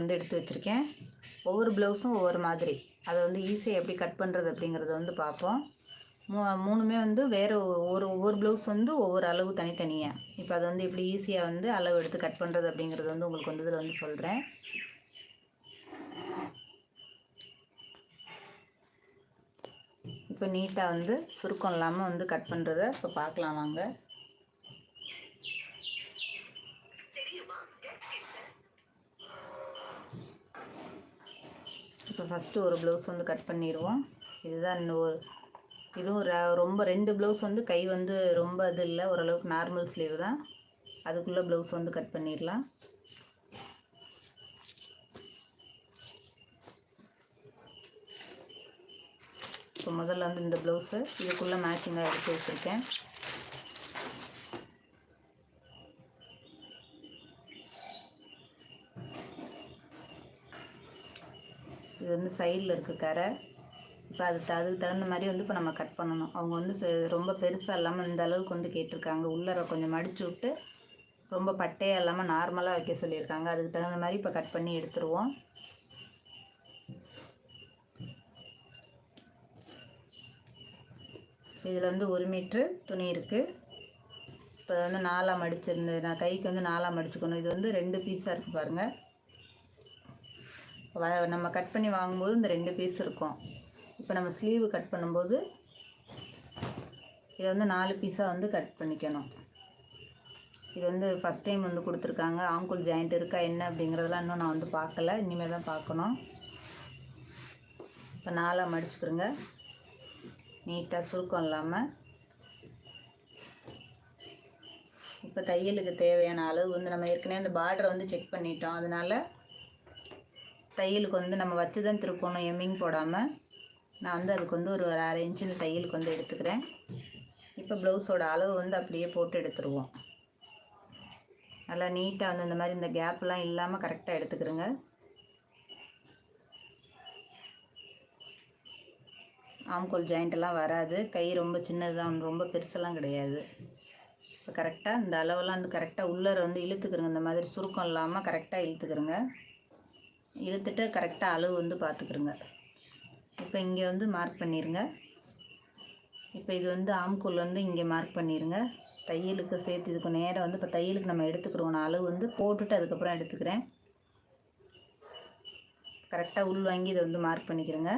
வந்து எடுத்து வச்சுருக்கேன். ஒவ்வொரு ப்ளவுஸும் ஒவ்வொரு மாதிரி. அதை வந்து ஈஸியாக எப்படி கட் பண்ணுறது அப்படிங்கிறத வந்து பார்ப்போம். மூ மூணுமே வந்து வேறு ஒவ்வொரு ஒவ்வொரு ப்ளவுஸ் வந்து ஒவ்வொரு அளவு தனித்தனியாக இப்போ அதை வந்து எப்படி ஈஸியாக வந்து அளவு எடுத்து கட் பண்ணுறது அப்படிங்கிறது வந்து உங்களுக்கு வந்து இதில் வந்து சொல்கிறேன் இப்போ நீட்டாக வந்து சுருக்கம் இல்லாமல் வந்து கட் பண்ணுறத இப்போ பார்க்கலாம் வாங்க. இப்போ ஃபஸ்ட்டு ஒரு ப்ளவுஸ் வந்து கட் பண்ணிடுவோம். இதுதான் ஒரு இதுவும் ர- ரொம்ப ரெண்டு ப்ளவுஸ் வந்து கை வந்து ரொம்ப இது இல்லை. ஓரளவுக்கு நார்மல் ஸ்லீவ் தான். அதுக்குள்ளே ப்ளவுஸ் வந்து கட் பண்ணிடலாம். இப்போ முதல்ல வந்து இந்த ப்ளவுஸு இதுக்குள்ளே மேட்சிங்காக எடுத்து வச்சுருக்கேன். வந்து சைடில் இருக்குது கரை. இப்போ அது த- அதுக்கு தகுந்த மாதிரி வந்து இப்போ நம்ம கட் பண்ணணும். அவங்க வந்து ரொம்ப பெருசாக இல்லாமல் இந்த அளவுக்கு வந்து கேட்டிருக்காங்க. உள்ளர கொஞ்சம் மடிச்சு விட்டு ரொம்ப பட்டையாக இல்லாமல் நார்மலாக வைக்க சொல்லியிருக்காங்க. அதுக்கு தகுந்த மாதிரி இப்போ கட் பண்ணி எடுத்துருவோம். இதில் வந்து ஒரு மீட்ரு துணி இருக்குது இப்போ வந்து நாலாம் மடிச்சிருந்து நான் கைக்கு வந்து நாலாம் மடிச்சுக்கணும். இது வந்து ரெண்டு பீஸாக இருக்குது பாருங்கள் நம்ம கட் பண்ணி வாங்கும்போது இந்த ரெண்டு பீஸ் இருக்கும். இப்போ நம்ம ஸ்லீவு கட் பண்ணும்போது இதை வந்து நாலு பீஸாக வந்து கட் பண்ணிக்கணும். இது வந்து ஃபஸ்ட் டைம் வந்து கொடுத்துருக்காங்க. ஆங்குள் ஜாயிண்ட் இருக்கா என்ன அப்படிங்கிறதெல்லாம் இன்னும் நான் வந்து பார்க்கல இனிமேல் தான் பார்க்கணும் இப்போ நாலாக மடிச்சுக்கிறோங்க நீட்டாக சுருக்கம் இல்லாமல் இப்போ தையலுக்கு தேவையான அளவு வந்து நம்ம ஏற்கனவே அந்த பார்டரை வந்து செக் பண்ணிட்டோம். அதனால் தையலுக்கு வந்து நம்ம வச்சு தான் திருப்பணும் எம்மிங் போடாமல் நான் வந்து அதுக்கு வந்து ஒரு ஒரு அரை இன்ச்சு இந்த தையலுக்கு வந்து எடுத்துக்கிறேன். இப்போ ப்ளவுஸோட அளவு வந்து அப்படியே போட்டு எடுத்துருவோம். நல்லா நீட்டாக வந்து இந்த மாதிரி இந்த கேப்லாம் இல்லாமல் கரெக்டாக எடுத்துக்கிறோங்க. ஆம்கோல் ஜாயிண்ட்டெல்லாம் வராது. கை ரொம்ப சின்னது தான் ரொம்ப பெருசெல்லாம் கிடையாது. இப்போ கரெக்டாக இந்த அளவெல்லாம் வந்து கரெக்டாக உள்ளர வந்து இழுத்துக்கிறோங்க. இந்த மாதிரி சுருக்கம் இல்லாமல் கரெக்டாக இழுத்துக்கிறோங்க. இழுத்துட்டு கரெக்டாக அளவு வந்து பார்த்துக்குருங்க. இப்போ இங்கே வந்து மார்க் பண்ணிடுங்க இப்போ இது வந்து ஆம்கோல் வந்து இங்கே மார்க் பண்ணிடுங்க தையலுக்கு சேர்த்து இதுக்கு நேராக வந்து இப்போ தையலுக்கு நம்ம எடுத்துக்கிறோம். நான் அளவு வந்து போட்டுட்டு அதுக்கப்புறம் எடுத்துக்கிறேன். கரெக்டாக உள் வாங்கி இதை வந்து மார்க் பண்ணிக்கிறேங்க.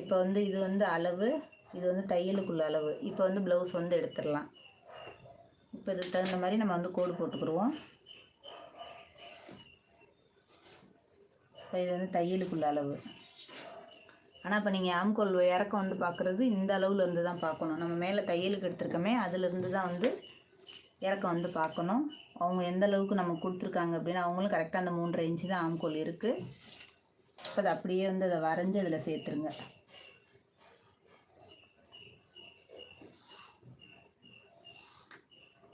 இப்போ வந்து இது வந்து அளவு இது வந்து தையலுக்குள்ள அளவு. இப்போ வந்து ப்ளவுஸ் வந்து எடுத்துடலாம். இப்போ இதுக்கு தகுந்த மாதிரி நம்ம வந்து கோடு போட்டுக்கிடுவோம் இது வந்து தையலுக்குள்ள அளவு. ஆனால் இப்போ நீங்கள் ஆம்கோல் இறக்கம் வந்து பார்க்குறது இந்த அளவுல இருந்து தான் பார்க்கணும் நம்ம மேலே தையலுக்கு எடுத்துருக்கோமே அதுலேருந்து தான் வந்து இறக்கம் வந்து பார்க்கணும் அவங்க எந்த அளவுக்கு நம்ம கொடுத்துருக்காங்க அப்படின்னு அவங்களும் கரெக்டாக அந்த மூன்றரை இன்ச்சு தான் ஆம்கோல் இருக்குது இப்போ அதை அப்படியே வந்து அதை வரைஞ்சி அதில் சேர்த்துருங்க.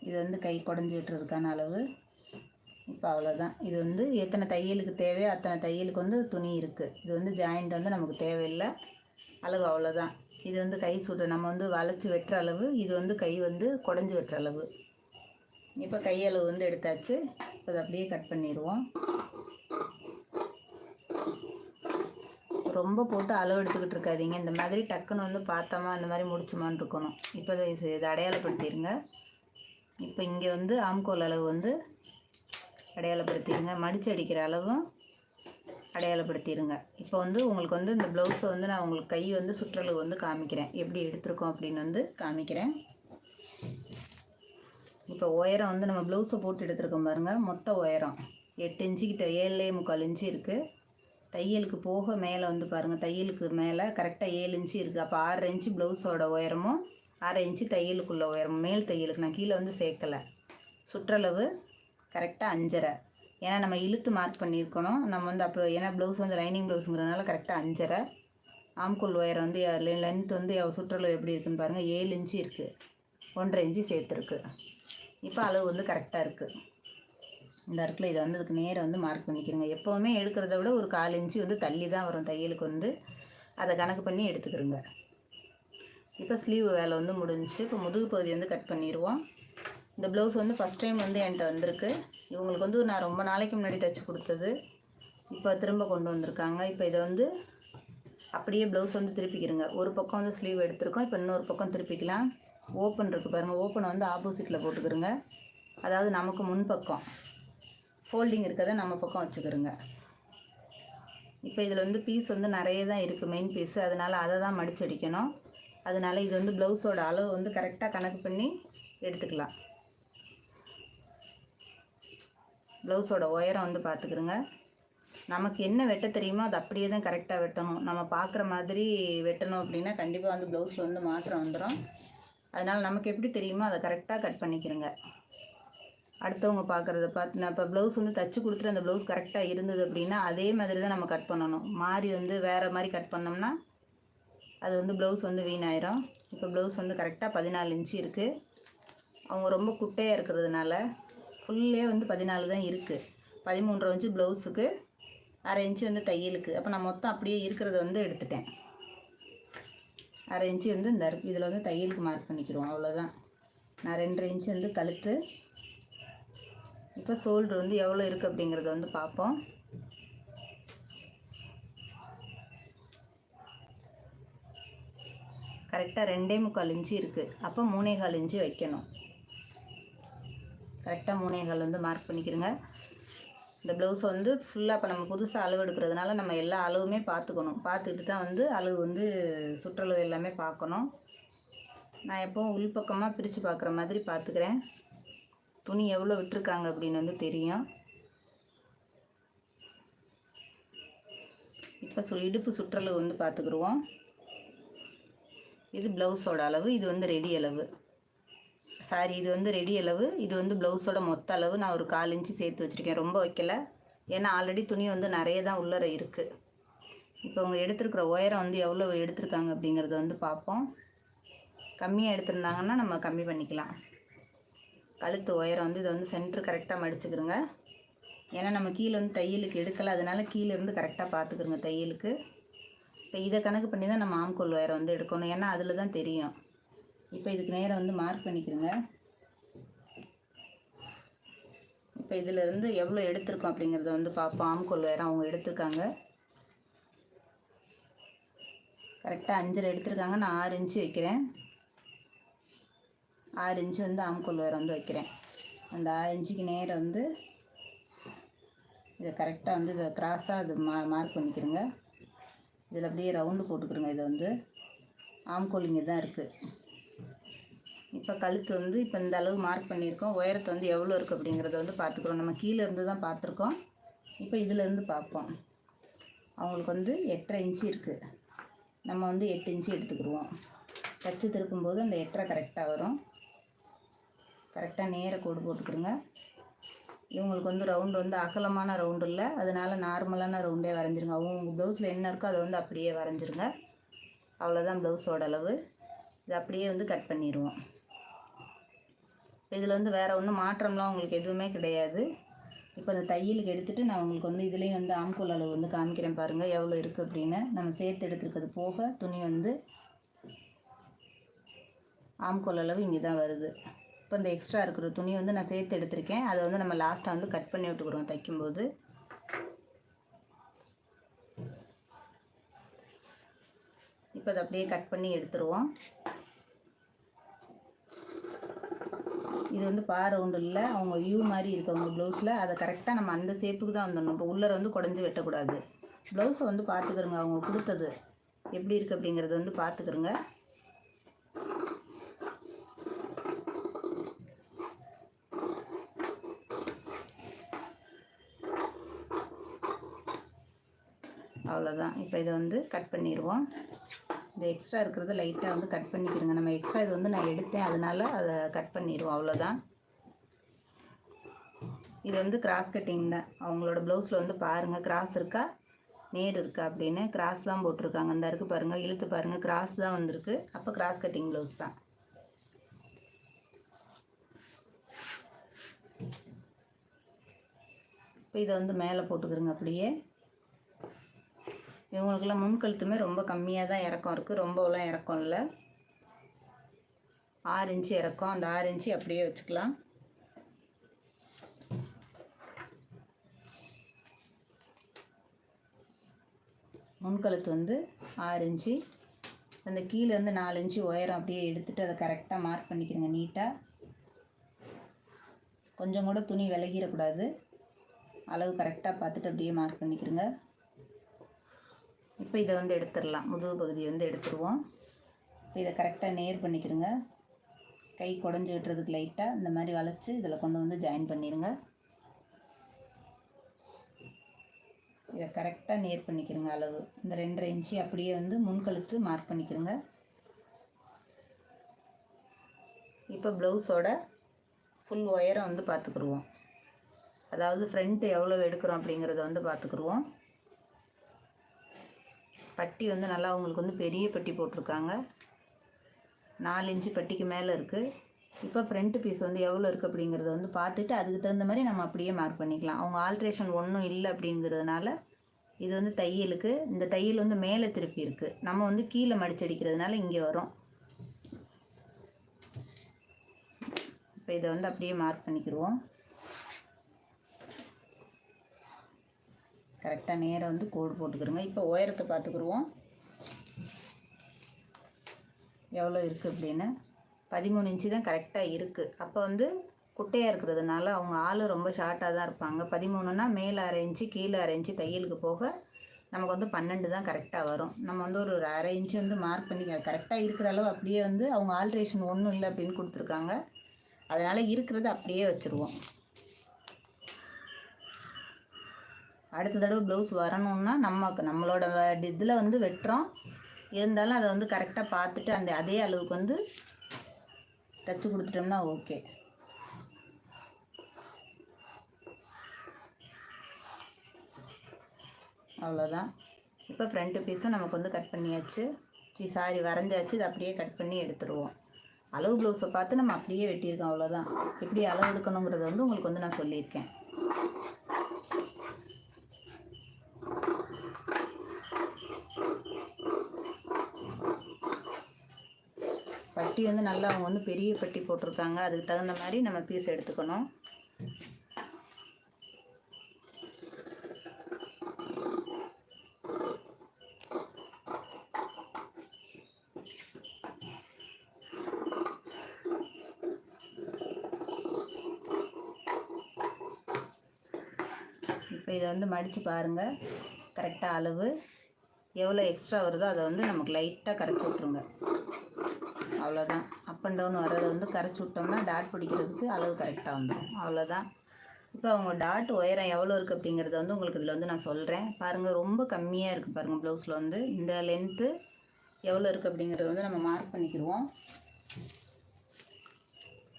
இது வந்து கை குடஞ்சி விட்டுறதுக்கான அளவு. இப்போ அவ்வளோதான். இது வந்து எத்தனை தையலுக்கு தேவையோ அத்தனை தையலுக்கு வந்து துணி இருக்குது இது வந்து ஜாயிண்ட் வந்து நமக்கு தேவையில்லை. அளவு அவ்வளோதான். இது வந்து கை சுட்டு நம்ம வந்து வளைச்சி வெட்டுற அளவு இது வந்து கை வந்து குடஞ்சி வெட்டுற அளவு. இப்போ கையளவு வந்து எடுத்தாச்சு. இப்போ அதை அப்படியே கட் பண்ணிடுவோம். ரொம்ப போட்டு அளவு எடுத்துக்கிட்டு இருக்காதீங்க. இந்த மாதிரி டக்குன்னு வந்து பார்த்தோமா அந்த மாதிரி முடிச்சுமான்னு இருக்கணும். இப்போ இதை இதை அடையாளப்படுத்திடுங்க. இப்போ இங்கே வந்து ஆம்கோல் அளவு வந்து அடையாளப்படுத்திடுங்க. மடிச்சு அடிக்கிற அளவும் அடையாளப்படுத்திடுங்க. இப்போ வந்து உங்களுக்கு வந்து இந்த ப்ளவுஸை வந்து நான் உங்களுக்கு கை வந்து சுற்றளவு வந்து காமிக்கிறேன். எப்படி எடுத்திருக்கோம் அப்படின்னு வந்து காமிக்கிறேன். இப்போ உயரம் வந்து நம்ம ப்ளவுஸை போட்டு எடுத்துருக்கோம் பாருங்கள் மொத்த உயரம் எட்டு இன்ச்சுக்கிட்ட ஏழுலே முக்கால் இன்ச்சு இருக்குது தையலுக்கு போக மேலே வந்து பாருங்கள் தையலுக்கு மேலே கரெக்டாக ஏழு இன்ச்சு இருக்குது அப்போ ஆறரை இன்ச்சு ப்ளவுஸோட உயரமும் அரை இன்ச்சு தையலுக்குள்ள உயரமும். மேல் தையலுக்கு நான் கீழே வந்து சேர்க்கலை. சுற்றளவு கரெக்டாக அஞ்சரை. ஏன்னா நம்ம இழுத்து மார்க் பண்ணியிருக்கணும். நம்ம வந்து அப்போ ஏன்னா ப்ளவுஸ் வந்து லைனிங் ப்ளவுஸுங்கிறதுனால கரெக்டாக அஞ்சரை. ஆம்கோல் ஒயர் வந்து லென்த் வந்து சுற்றளவு எப்படி இருக்குன்னு பாருங்கள் ஏழு இன்ச்சு இருக்குது ஒன்றரை இன்ச்சு சேர்த்துருக்கு. இப்போ அளவு வந்து கரெக்டாக இருக்குது இந்த இடத்துல இதை வந்து இதுக்கு நேரம் வந்து மார்க் பண்ணிக்கிறோங்க. எப்போவுமே எடுக்கிறத விட ஒரு கால் இன்ச்சு வந்து தள்ளி தான் வரும் தையலுக்கு வந்து. அதை கணக்கு பண்ணி எடுத்துக்கிறோங்க. இப்போ ஸ்லீவ் வேலை வந்து முடிஞ்சு இப்போ முதுகு பகுதி வந்து கட் பண்ணிடுவோம். இந்த ப்ளவுஸ் வந்து ஃபஸ்ட் டைம் வந்து என்கிட்ட வந்திருக்கு. இவங்களுக்கு வந்து நான் ரொம்ப நாளைக்கு முன்னாடி தைச்சி கொடுத்தது. இப்போ திரும்ப கொண்டு வந்திருக்காங்க. இப்போ இதை வந்து அப்படியே ப்ளவுஸ் வந்து திருப்பிக்கிறங்க. ஒரு பக்கம் வந்து ஸ்லீவ் எடுத்திருக்கோம். இப்போ இன்னொரு பக்கம் திருப்பிக்கலாம். ஓப்பன் இருக்குது பாருங்கள் ஓப்பனை வந்து ஆப்போசிட்டில் போட்டுக்கிறோங்க. அதாவது நமக்கு முன்பக்கம் ஃபோல்டிங் இருக்கிறத நம்ம பக்கம் வச்சுக்கிறோங்க. இப்போ இதில் வந்து பீஸ் வந்து நிறைய தான் இருக்குது மெயின் பீஸு அதனால் அதை தான் மடிச்சடிக்கணும் அதனால் இது வந்து ப்ளவுஸோட அளவு வந்து கரெக்டாக கணக்கு பண்ணி எடுத்துக்கலாம். ப்ளவுஸோட உயரம் வந்து பார்த்துக்கிறோங்க நமக்கு என்ன வெட்ட தெரியுமோ அது அப்படியே தான் கரெக்டாக வெட்டணும். நம்ம பார்க்குற மாதிரி வெட்டணும் அப்படின்னா கண்டிப்பாக வந்து ப்ளவுஸில் வந்து மாற்றம் வந்துடும் அதனால் நமக்கு எப்படி தெரியுமோ அதை கரெக்டாக கட் பண்ணிக்கிறோங்க அடுத்தவங்க பார்க்குறத பார்த்து நான் இப்போ ப்ளவுஸ் வந்து தச்சு கொடுத்துட்டு அந்த ப்ளவுஸ் கரெக்டாக இருந்தது அப்படின்னா அதே மாதிரி தான் நம்ம கட் பண்ணணும். மாறி வந்து வேறு மாதிரி கட் பண்ணோம்னா அது வந்து ப்ளவுஸ் வந்து வீணாயிரும். இப்போ ப்ளவுஸ் வந்து கரெக்டாக பதினாலு இன்ச்சு இருக்குது அவங்க ரொம்ப குட்டையாக இருக்கிறதுனால ஃபுல்லே வந்து பதினாலு தான் இருக்குது பதிமூன்றரை இன்ச்சு ப்ளவுஸுக்கு அரை இன்ச்சு வந்து தையலுக்கு. அப்போ நான் மொத்தம் அப்படியே இருக்கிறத வந்து எடுத்துட்டேன். அரை இன்ச்சு வந்து இந்த இதில் வந்து தையலுக்கு மார்க் பண்ணிக்கிறோம். அவ்வளோதான் நான் ரெண்டரை இன்ச்சு வந்து கழுத்து. இப்போ ஷோல்ட்ரு வந்து எவ்வளோ இருக்குது அப்படிங்கிறத வந்து பார்ப்போம். கரெக்டாக ரெண்டே முக்கால் இன்ச்சு இருக்குது அப்போ மூணே கால் இன்ச்சு வைக்கணும். கரெக்டாக மூணே வந்து மார்க் பண்ணிக்கிறோங்க. இந்த ப்ளவுஸ் வந்து ஃபுல்லாக இப்போ நம்ம புதுசாக அளவு எடுக்கிறதுனால நம்ம எல்லா அளவுமே பார்த்துக்கணும். பார்த்துக்கிட்டு தான் வந்து அளவு வந்து சுற்றளவு எல்லாமே பார்க்கணும். நான் எப்போவும் உள்பக்கமாக பிரித்து பார்க்குற மாதிரி பார்த்துக்கிறேன். துணி எவ்வளோ விட்டுருக்காங்க அப்படின்னு வந்து தெரியும். இப்போ சு இடுப்பு சுற்றளவு வந்து பார்த்துக்குருவோம். இது ப்ளவுஸோட அளவு இது வந்து ரெடி அளவு. சாரி இது வந்து ரெடி அளவு. இது வந்து ப்ளவுஸோட மொத்த அளவு. நான் ஒரு கால் இன்ச்சு சேர்த்து வச்சுருக்கேன். ரொம்ப வைக்கல. ஏன்னா ஆல்ரெடி துணி வந்து நிறைய தான் உள்ளர இருக்குது இப்போ அவங்க எடுத்துருக்கிற உயரம் வந்து எவ்வளோ எடுத்திருக்காங்க அப்படிங்கிறத வந்து பார்ப்போம். கம்மியாக எடுத்திருந்தாங்கன்னா நம்ம கம்மி பண்ணிக்கலாம். கழுத்து உயரம் வந்து இதை வந்து சென்ட்ரு கரெக்டாக மடிச்சுக்கிறோங்க ஏன்னா நம்ம கீழே வந்து தையலுக்கு எடுக்கலை. அதனால கீழே இருந்து கரெக்டாக பார்த்துக்குறோங்க தையலுக்கு. இப்போ இதை கணக்கு பண்ணி தான் நம்ம ஆம்கோல் உயரம் வந்து எடுக்கணும். ஏன்னா அதில் தான் தெரியும். இப்போ இதுக்கு நேரம் வந்து மார்க் பண்ணிக்கிறேங்க. இப்போ இதிலேருந்து எவ்வளோ எடுத்திருக்கோம் அப்படிங்கிறத வந்து பார்ப்போம். ஆம்கோல் வேறு அவங்க எடுத்திருக்காங்க. கரெக்டாக அஞ்சரை எடுத்திருக்காங்க. நான் ஆறு இன்ச்சு வைக்கிறேன். ஆறு இன்ச்சு வந்து ஆம்கோல் வேறு வந்து வைக்கிறேன். அந்த ஆறு இன்ச்சுக்கு நேரம் வந்து இதை கரெக்டாக வந்து இதை கிராஸாக அது மா மார்க் பண்ணிக்கிறேங்க. இதில் அப்படியே ரவுண்டு போட்டுக்கிறோங்க இதை வந்து. ஆம்கோல் இங்கே தான் இருக்குது இப்போ கழுத்து வந்து இப்போ இந்த அளவு மார்க் பண்ணியிருக்கோம். உயரத்தை வந்து எவ்வளோ இருக்குது அப்படிங்கிறத வந்து பார்த்துக்குறோம். நம்ம கீழே இருந்து தான் பார்த்துருக்கோம். இப்போ இதிலேருந்து பார்ப்போம். அவங்களுக்கு வந்து எட்டரை இன்ச்சு இருக்குது நம்ம வந்து எட்டு இன்ச்சு எடுத்துக்கிடுவோம். தச்சு திருப்பும்போது அந்த எட்டரை கரெக்டாக வரும். கரெக்டாக நேர கோடு போட்டுக்கிறோங்க இவங்களுக்கு வந்து ரவுண்டு வந்து அகலமான ரவுண்டு இல்லை. அதனால் நார்மலான ரவுண்டே வரைஞ்சிருங்க. அவங்க உங்கள் ப்ளவுஸில் என்ன இருக்கோ அதை வந்து அப்படியே வரைஞ்சிருங்க. அவ்வளோதான் ப்ளவுஸோட அளவு. இது அப்படியே வந்து கட் பண்ணிடுவோம். இதில் வந்து வேறு ஒன்றும் மாற்றம்லாம் உங்களுக்கு எதுவுமே கிடையாது. இப்போ அந்த தையலுக்கு எடுத்துகிட்டு நான் உங்களுக்கு வந்து இதுலேயும் வந்து ஆம்கோல் அளவு வந்து காமிக்கிறேன் பாருங்கள் எவ்வளோ இருக்குது அப்படின்னு. நம்ம சேர்த்து எடுத்துருக்கிறது போக துணி வந்து ஆம்கோல் அளவு இங்கே தான் வருது. இப்போ இந்த எக்ஸ்ட்ரா இருக்கிற துணி வந்து நான் சேர்த்து எடுத்திருக்கேன். அதை வந்து நம்ம லாஸ்ட்டாக வந்து கட் பண்ணி விட்டுக்கிறோம் தைக்கும்போது. இப்போ அதை அப்படியே கட் பண்ணி எடுத்துருவோம். இது வந்து பா ரவுண்டில் அவங்க யூ மாதிரி இருக்கவங்க ப்ளவுஸில் அதை கரெக்டாக நம்ம அந்த ஷேப்புக்கு தான் வந்துடணும் இப்போ உள்ளர வந்து குடஞ்சி வெட்டக்கூடாது. ப்ளவுஸை வந்து பார்த்துக்கிறோங்க அவங்க கொடுத்தது எப்படி இருக்குது அப்படிங்கிறத வந்து பார்த்துக்கிறோங்க அவ்வளோதான் இப்போ இதை வந்து கட் பண்ணிடுவோம் இந்த எக்ஸ்ட்ரா இருக்கிறத லைட்டாக வந்து கட் பண்ணிக்கிறோங்க. நம்ம எக்ஸ்ட்ரா இது வந்து நான் எடுத்தேன். அதனால் அதை கட் பண்ணிடுவோம். அவ்வளோதான் இது வந்து கிராஸ் கட்டிங் தான். அவங்களோட ப்ளவுஸில் வந்து பாருங்கள் கிராஸ் இருக்கா? நேர் இருக்கா அப்படின்னு கிராஸ் தான் போட்டிருக்காங்க. இந்த இருக்குது பாருங்கள் இழுத்து பாருங்கள் கிராஸ் தான் வந்திருக்கு. அப்போ கிராஸ் கட்டிங் ப்ளவுஸ் தான். இப்போ இதை வந்து மேலே போட்டுக்கிறோங்க அப்படியே. இவங்களுக்கெல்லாம் முன்கழுத்துமே ரொம்ப கம்மியாக தான் இறக்கம் இருக்குது. ரொம்பலாம் இறக்கம் இல்லை. ஆறு இன்ச்சு இறக்கம். அந்த ஆறு இன்ச்சு அப்படியே வச்சுக்கலாம். முன்கழுத்து வந்து ஆறு இன்ச்சு. அந்த கீழேருந்து நாலு இன்ச்சு உயரம் அப்படியே எடுத்துகிட்டு அதை கரெக்டாக மார்க் பண்ணிக்கிறங்க நீட்டாக. கொஞ்சம் கூட துணி விலகிடக்கூடாது. அளவு கரெக்டாக பார்த்துட்டு அப்படியே மார்க் பண்ணிக்கிறங்க. இப்போ இதை வந்து எடுத்துடலாம். முதுகு பகுதியை வந்து எடுத்துருவோம் இதை கரெக்டாக நேர் பண்ணிக்கிறோங்க கை குடஞ்சி விட்டுறதுக்கு லைட்டாக இந்த மாதிரி வளைச்சி இதில் கொண்டு வந்து ஜாயின் பண்ணிடுங்க இதை கரெக்டாக நேர் பண்ணிக்கிறோங்க அளவு. இந்த ரெண்டரை இன்ச்சு அப்படியே வந்து முன்கழுத்து மார்க் பண்ணிக்கிறோங்க இப்போ ப்ளவுஸோட ஃபுல் ஒயரை வந்து பார்த்துக்குருவோம். அதாவது ஃப்ரண்ட்டு எவ்வளோ எடுக்கிறோம் அப்படிங்கிறத வந்து பார்த்துக்குருவோம். பட்டி வந்து நல்லா அவங்களுக்கு வந்து பெரிய பட்டி போட்டிருக்காங்க. நாலு இன்ச்சு பட்டிக்கு மேலே இருக்குது இப்போ ஃப்ரண்ட் பீஸ் வந்து எவ்வளோ இருக்குது அப்படிங்கிறத வந்து பார்த்துட்டு அதுக்கு தகுந்த மாதிரி நம்ம அப்படியே மார்க் பண்ணிக்கலாம். அவங்க ஆல்ட்ரேஷன் ஒன்றும் இல்லை அப்படிங்கிறதுனால இது வந்து தையலுக்கு இந்த தையல் வந்து மேலே திருப்பி இருக்குது நம்ம வந்து கீழே மடிச்சடிக்கிறதுனால இங்கே வரும். இப்போ இதை வந்து அப்படியே மார்க் பண்ணிக்கிடுவோம் கரெக்டாக நேராக வந்து கோடு போட்டுக்கிறோங்க இப்போ உயரத்தை பார்த்துக்குருவோம் எவ்வளோ இருக்குது அப்படின்னு? பதிமூணு இன்ச்சு தான் கரெக்டாக இருக்குது அப்போ வந்து குட்டையாக இருக்கிறதுனால அவங்க ஆள் ரொம்ப ஷார்ட்டாக தான் இருப்பாங்க. பதிமூணுனா மேலே அரை இன்ச்சு கீழே அரை இன்ச்சு தையலுக்கு போக நமக்கு வந்து பன்னெண்டு தான் கரெக்டாக வரும். நம்ம வந்து ஒரு ஒரு அரை இன்ச்சு வந்து மார்க் பண்ணி கரெக்டாக இருக்கிற அளவு அப்படியே வந்து அவங்க ஆல்ட்ரேஷன் ஒன்றும் இல்லை அப்படின்னு கொடுத்துருக்காங்க. அதனால் இருக்கிறத அப்படியே வச்சுருவோம். அடுத்த தடவை ப்ளவுஸ் வரணும்னா நம்ம நம்மளோட இதில் வந்து வெட்டுறோம். இருந்தாலும் அதை வந்து கரெக்டாக பார்த்துட்டு அந்த அதே அளவுக்கு வந்து தைச்சி கொடுத்துட்டோம்னா ஓகே அவ்வளோதான் இப்போ ஃப்ரண்ட்டு பீஸும் நமக்கு வந்து கட் பண்ணியாச்சு. சி சாரி வரைஞ்சாச்சு. இதை அப்படியே கட் பண்ணி எடுத்துருவோம். அளவு ப்ளவுஸை பார்த்து நம்ம அப்படியே வெட்டியிருக்கோம் அவ்வளோதான் எப்படி அளவு எடுக்கணுங்கிறத வந்து உங்களுக்கு வந்து நான் சொல்லியிருக்கேன் பட்டி வந்து நல்லா அவங்க வந்து பெரிய பட்டி போட்டிருக்காங்க. அதுக்கு தகுந்த மாதிரி நம்ம பீஸ் எடுத்துக்கணும். இப்போ இதை வந்து மடித்து பாருங்கள் கரெக்டாக அளவு. எவ்வளோ எக்ஸ்ட்ரா வருதோ அதை வந்து நமக்கு லைட்டாக கரைச்சி விட்ருங்க அவ்வளோதான். அப் அண்ட் டவுன் வர்றதை வந்து கரைச்சி விட்டோம்னா டாட் பிடிக்கிறதுக்கு அளவு கரெக்டாக வந்துடும் அவ்வளோதான். இப்போ அவங்க டாட் உயரம் எவ்வளோ இருக்குது அப்படிங்கிறத வந்து உங்களுக்கு இதில் வந்து நான் சொல்கிறேன் பாருங்கள் ரொம்ப கம்மியாக இருக்குது பாருங்கள் ப்ளவுஸில் வந்து. இந்த லென்த்து எவ்வளோ இருக்குது அப்படிங்கிறத வந்து நம்ம மார்க் பண்ணிக்கிடுவோம்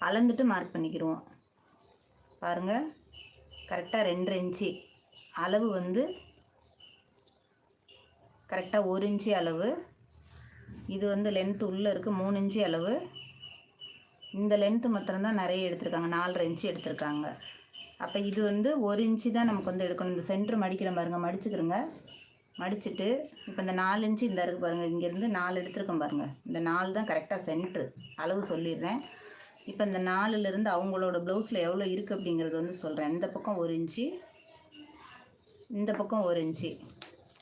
அளந்துட்டு மார்க் பண்ணிக்கிடுவோம் பாருங்கள் கரெக்டாக ரெண்டரை இன்ச்சு அளவு வந்து கரெக்டாக ஒரு இன்ச்சு அளவு இது வந்து லென்த் உள்ளே இருக்குது மூணு இன்ச்சு அளவு. இந்த லென்த்து மாத்திரம்தான் நிறைய எடுத்திருக்காங்க நாலரை இன்ச்சு எடுத்திருக்காங்க. அப்போ இது வந்து ஒரு இன்ச்சு தான் நமக்கு வந்து எடுக்கணும். இந்த சென்ட்ரு மடிக்கிற பாருங்கள் மடிச்சுக்கிறோங்க மடிச்சுட்டு இப்போ இந்த நாலு இன்ச்சு இந்த இருக்குது பாருங்கள் இங்கேருந்து நாலு எடுத்திருக்கோம் பாருங்கள் இந்த நாலு தான் கரெக்டாக சென்ட்ரு அளவு சொல்லிடுறேன். இப்போ இந்த நாலுலேருந்து அவங்களோட ப்ளவுஸில் எவ்வளோ இருக்குது அப்படிங்கிறது வந்து சொல்கிறேன் இந்த பக்கம் ஒரு இன்ச்சு இந்த பக்கம் ஒரு இன்ச்சு.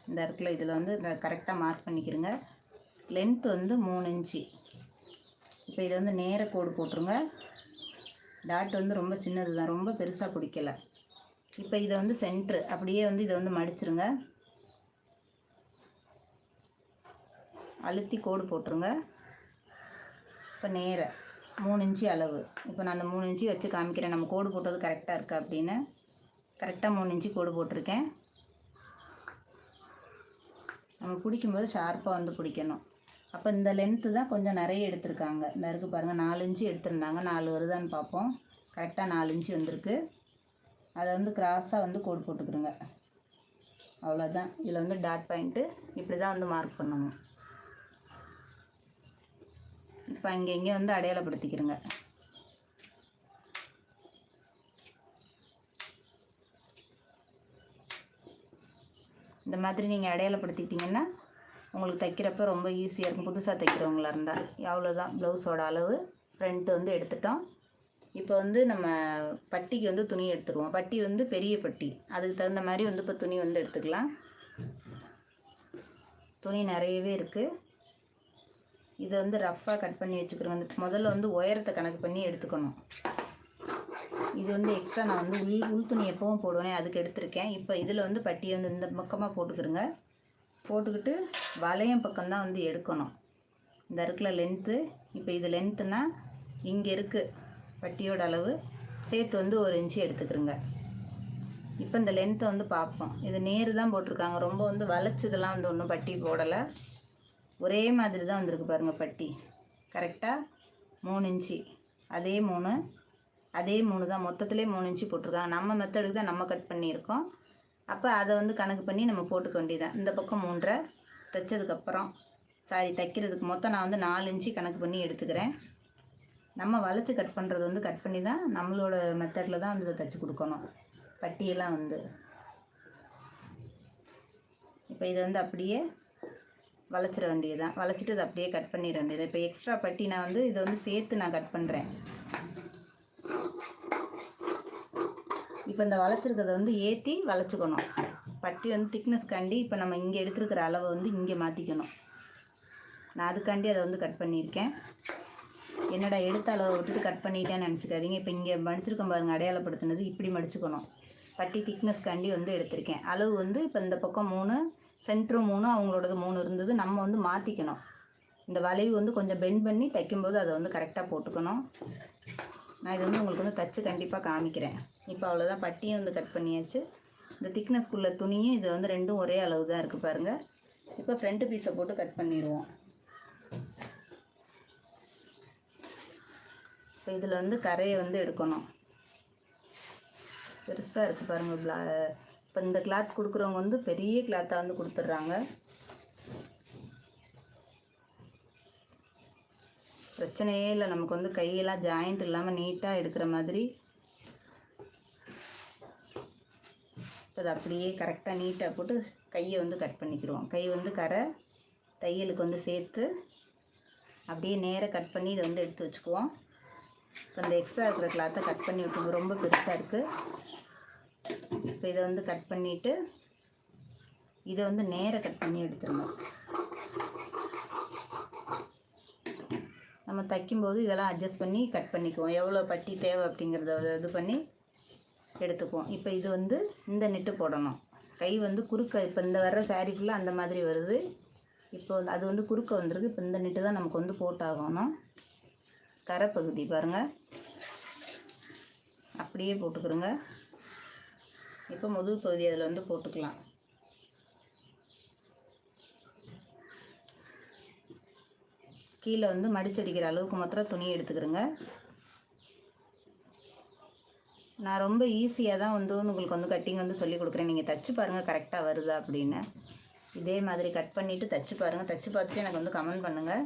இந்த இருக்குல்ல இதில் வந்து கரெக்டாக மார்க் பண்ணிக்கிறேங்க லென்த் வந்து மூணு இன்ச்சு. இப்போ இதை வந்து நேர கோடு போட்டுருங்க. டாட் வந்து ரொம்ப சின்னது தான் ரொம்ப பெருசாக பிடிக்கல. இப்போ இதை வந்து சென்ட்ரு அப்படியே வந்து இதை வந்து மடிச்சிருங்க. அழுத்தி கோடு போட்டுருங்க. இப்போ நேர மூணு இன்ச்சு அளவு. இப்போ நான் அந்த மூணு இன்ச்சு வச்சு காமிக்கிறேன். நம்ம கோடு போட்டது கரெக்டாக இருக்கா அப்படின்னு. கரெக்டாக மூணு இன்ச்சு கோடு போட்டிருக்கேன். நம்ம பிடிக்கும்போது ஷார்ப்பாக வந்து பிடிக்கணும். அப்போ இந்த லென்த்து தான் கொஞ்சம் நிறைய எடுத்திருக்காங்க. இந்த இருக்குது பாருங்கள் நாலு இன்ச்சு எடுத்திருந்தாங்க. நாலு வருதான்னு பார்ப்போம் கரெக்டாக நாலு இன்ச்சு வந்திருக்கு. அதை வந்து கிராஸாக வந்து கோடு போட்டுக்கிறோங்க அவ்வளோதான் இதில் வந்து டாட் பாயிண்ட்டு இப்படி தான் வந்து மார்க் பண்ணணும். இப்போ இங்கே இங்கே வந்து அடையாளப்படுத்திக்கிறோங்க இந்த மாதிரி நீங்கள் அடையாளப்படுத்திக்கிட்டிங்கன்னா உங்களுக்கு தைக்கிறப்ப ரொம்ப ஈஸியாக இருக்கும். புதுசாக தைக்கிறவங்களா இருந்தால் எவ்வளோதான் ப்ளவுஸோட அளவு ஃப்ரண்ட்டு வந்து எடுத்துட்டோம். இப்போ வந்து நம்ம பட்டிக்கு வந்து துணி எடுத்துருவோம் பட்டி வந்து பெரிய பட்டி. அதுக்கு தகுந்த மாதிரி வந்து இப்போ துணி வந்து எடுத்துக்கலாம். துணி நிறையவே இருக்குது இதை வந்து ரஃப்பாக கட் பண்ணி வச்சுக்கிறோம். இந்த முதல்ல வந்து உயரத்தை கணக்கு பண்ணி எடுத்துக்கணும். இது வந்து எக்ஸ்ட்ரா நான் வந்து உள் உள் துணி எப்பவும் போடுவேனே அதுக்கு எடுத்திருக்கேன். இப்போ இதில் வந்து பட்டியை வந்து இந்த பக்கமாக போட்டுக்கிறோங்க போட்டுக்கிட்டு வளையம் பக்கம்தான் வந்து எடுக்கணும். இந்த இருக்கிற லென்த்து இப்போ இது லென்த்துனா இங்கே இருக்குது பட்டியோட அளவு. சேர்த்து வந்து ஒரு இன்ச்சு எடுத்துக்கிறோங்க இப்போ இந்த லென்த்தை வந்து பார்ப்போம். இது நேரு தான் போட்டிருக்காங்க. ரொம்ப வந்து வளைச்சதெல்லாம் வந்து ஒன்றும் பட்டி போடலை. ஒரே மாதிரி தான் வந்திருக்கு பாருங்கள் பட்டி. கரெக்டாக மூணு இன்ச்சு அதே மூணு. அதே மூணு தான் மொத்தத்திலே மூணு இன்ச்சு போட்டிருக்காங்க. நம்ம மெத்தடுக்கு தான் நம்ம கட் பண்ணியிருக்கோம். அப்போ அதை வந்து கணக்கு பண்ணி நம்ம போட்டுக்க வேண்டியதான் இந்த பக்கம் மூன்றரை தைச்சதுக்கப்புறம் சாரி தைக்கிறதுக்கு மொத்தம் நான் வந்து நாலு இன்ச்சு கணக்கு பண்ணி எடுத்துக்கிறேன். நம்ம வளைச்சி கட் பண்ணுறது வந்து கட் பண்ணி தான் நம்மளோட மெத்தடில் தான் வந்து இதை தைச்சி கொடுக்கணும். பட்டியெல்லாம் வந்து. இப்போ இதை வந்து அப்படியே வளைச்சிட வேண்டியதுதான். வளைச்சிட்டு இதை அப்படியே கட் பண்ணிட வேண்டியது இப்போ எக்ஸ்ட்ரா பட்டி நான் வந்து இதை வந்து சேர்த்து நான் கட் பண்ணுறேன் இப்போ இந்த வளைச்சிருக்கிறத வந்து ஏற்றி வளைச்சிக்கணும் பட்டி வந்து திக்னஸ் காண்டி இப்போ நம்ம இங்கே எடுத்துருக்கிற அளவை வந்து இங்கே மாற்றிக்கணும் நான் அதுக்காண்டி அதை வந்து கட் பண்ணியிருக்கேன். என்னடா எடுத்த அளவை விட்டுட்டு கட் பண்ணிட்டேன்னு நினச்சிக்காதீங்க. இப்போ இங்கே மடிச்சிருக்கோம் பாருங்க அடையாளப்படுத்தினது. இப்படி மடிச்சுக்கணும். பட்டி திக்னஸ்காண்டி வந்து எடுத்திருக்கேன். அளவு வந்து இப்போ இந்த பக்கம் மூணு சென்ட்ரு மூணு அவங்களோடது மூணு இருந்தது. நம்ம வந்து மாற்றிக்கணும் இந்த வளைவு வந்து கொஞ்சம் பெண்ட் பண்ணி தைக்கும்போது அதை வந்து கரெக்டாக போட்டுக்கணும். நான் இது வந்து உங்களுக்கு வந்து தச்சு கண்டிப்பாக காமிக்கிறேன். இப்போ அவ்வளோதான் பட்டியும் வந்து கட் பண்ணியாச்சு. இந்த திக்னஸ்க்குள்ள துணியும் இது வந்து ரெண்டும் ஒரே அளவு தான் இருக்குது பாருங்கள் இப்போ ஃப்ரண்ட்டு பீஸை போட்டு கட் பண்ணிடுவோம் இப்போ இதில் வந்து கரையை வந்து எடுக்கணும். பெருசாக இருக்குது பாருங்கள் பிளா இப்போ இந்த கிளாத் கொடுக்குறவங்க வந்து பெரிய கிளாத்தாக வந்து கொடுத்துட்றாங்க. பிரச்சனையே இல்லை நமக்கு வந்து கையெல்லாம் ஜாயிண்ட் இல்லாமல் நீட்டாக எடுக்கிற மாதிரி அதை அப்படியே கரெக்டாக நீட்டாக போட்டு கையை வந்து கட் பண்ணிக்கிடுவோம். கை வந்து கரை தையலுக்கு வந்து சேர்த்து அப்படியே நேராக கட் பண்ணி இதை வந்து எடுத்து வச்சுக்குவோம். இப்போ இந்த எக்ஸ்ட்ரா இருக்கிற கிளாத்தை கட் பண்ணி விட்டுங்க ரொம்ப பெருசாக இருக்குது இப்போ இதை வந்து கட் பண்ணிவிட்டு இதை வந்து நேராக கட் பண்ணி எடுத்துருங்க நம்ம தைக்கும்போது இதெல்லாம் அட்ஜஸ்ட் பண்ணி கட் பண்ணிக்குவோம். எவ்வளோ பட்டி தேவை அப்படிங்கிறத இது பண்ணி எடுத்துக்குவோம். இப்போ இது வந்து இந்த நெட்டு போடணும். கை வந்து குறுக்க இப்போ இந்த வர்ற saree ஃபுல்லாக அந்த மாதிரி வருது. இப்போ வந்து அது வந்து குறுக்க வந்திருக்கு. இப்போ இந்த நெட்டு தான் நமக்கு வந்து போட்டாகணும். கரை பகுதி பாருங்கள் அப்படியே போட்டுக்கிறோங்க. இப்போ முதுகு பகுதி அதில் வந்து போட்டுக்கலாம். கீழே வந்து மடிச்சடிக்கிற அளவுக்கு மாத்திரம் துணி எடுத்துக்கிறோங்க. நான் ரொம்ப ஈஸியாக தான் வந்து உங்களுக்கு வந்து கட்டிங் வந்து சொல்லி கொடுக்குறேன். நீங்கள் தச்சு பாருங்கள் கரெக்டாக வருதா அப்படின்னு. இதே மாதிரி கட் பண்ணிவிட்டு தச்சு பாருங்கள் தச்சு பார்த்துட்டு எனக்கு வந்து கமெண்ட் பண்ணுங்கள்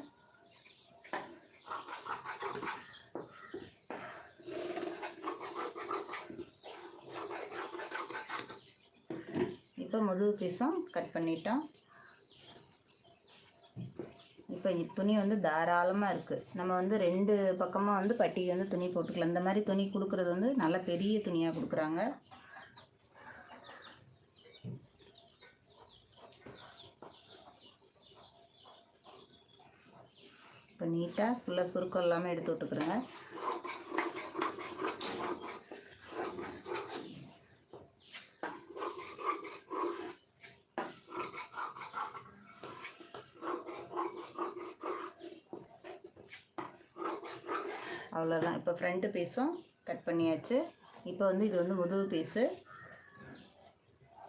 இப்போ முதுகு பீஸும் கட் பண்ணிட்டோம். இப்போ துணி வந்து தாராளமாக இருக்குது நம்ம வந்து ரெண்டு பக்கமாக வந்து பட்டிக்கு வந்து துணி போட்டுக்கலாம். இந்த மாதிரி துணி கொடுக்குறது வந்து நல்ல பெரிய துணியாக கொடுக்குறாங்க. இப்போ நீட்டாக ஃபுல்லாக சுருக்கம் இல்லாமல் எடுத்து விட்டுக்குறேங்க. அவ்வளோதான் இப்போ ஃப்ரண்ட்டு பீஸும் கட் பண்ணியாச்சு. இப்போ வந்து இது வந்து முதுகு பீஸு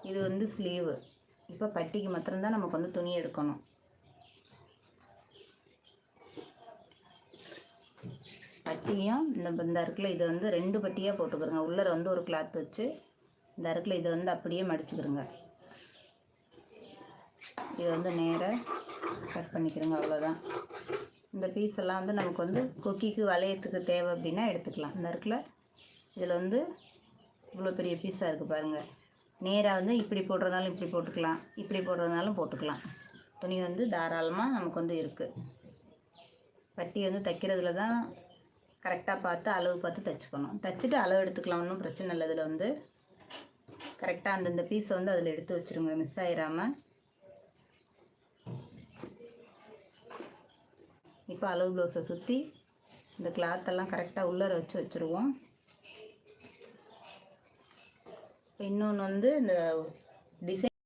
இது வந்து ஸ்லீவு இப்போ பட்டிக்கு மாத்திரம்தான் நமக்கு வந்து துணி எடுக்கணும். பட்டியும் இந்த இந்த அருக்கில் இதை வந்து ரெண்டு பட்டியாக போட்டுக்கிறோங்க. உள்ளர வந்து ஒரு கிளாத் வச்சு இந்த அருக்கில் இதை வந்து அப்படியே மடிச்சுக்கிறோங்க. இது வந்து நேராக கட் பண்ணிக்கிறோங்க. அவ்வளோதான் இந்த பீஸ் எல்லாம் வந்து நமக்கு வந்து கொக்கிக்கு வளையத்துக்கு தேவை அப்படின்னா எடுத்துக்கலாம். இந்த இருக்குல்ல இதில் வந்து இவ்வளோ பெரிய பீஸாக இருக்குது பாருங்கள் நேராக வந்து இப்படி போடுறதாலும் இப்படி போட்டுக்கலாம். இப்படி போடுறதுனாலும் போட்டுக்கலாம். துணி வந்து தாராளமாக நமக்கு வந்து இருக்குது பட்டி வந்து தைக்கிறதுல தான் கரெக்டாக பார்த்து அளவு பார்த்து தைச்சுக்கணும். தைச்சிட்டு அளவு எடுத்துக்கலாம். ஒன்றும் பிரச்சனை இல்லை. இதில் வந்து கரெக்டாக அந்தந்த பீஸை வந்து அதில் எடுத்து வச்சுருங்க. மிஸ் ஆயிராமல் இப்போ அளவு ப்ளவுஸை சுற்றி இந்த கிளாத்தெல்லாம் கரெக்டாக உள்ளர வச்சு வச்சுருவோம். இன்னொன்று வந்து இந்த டிசைன்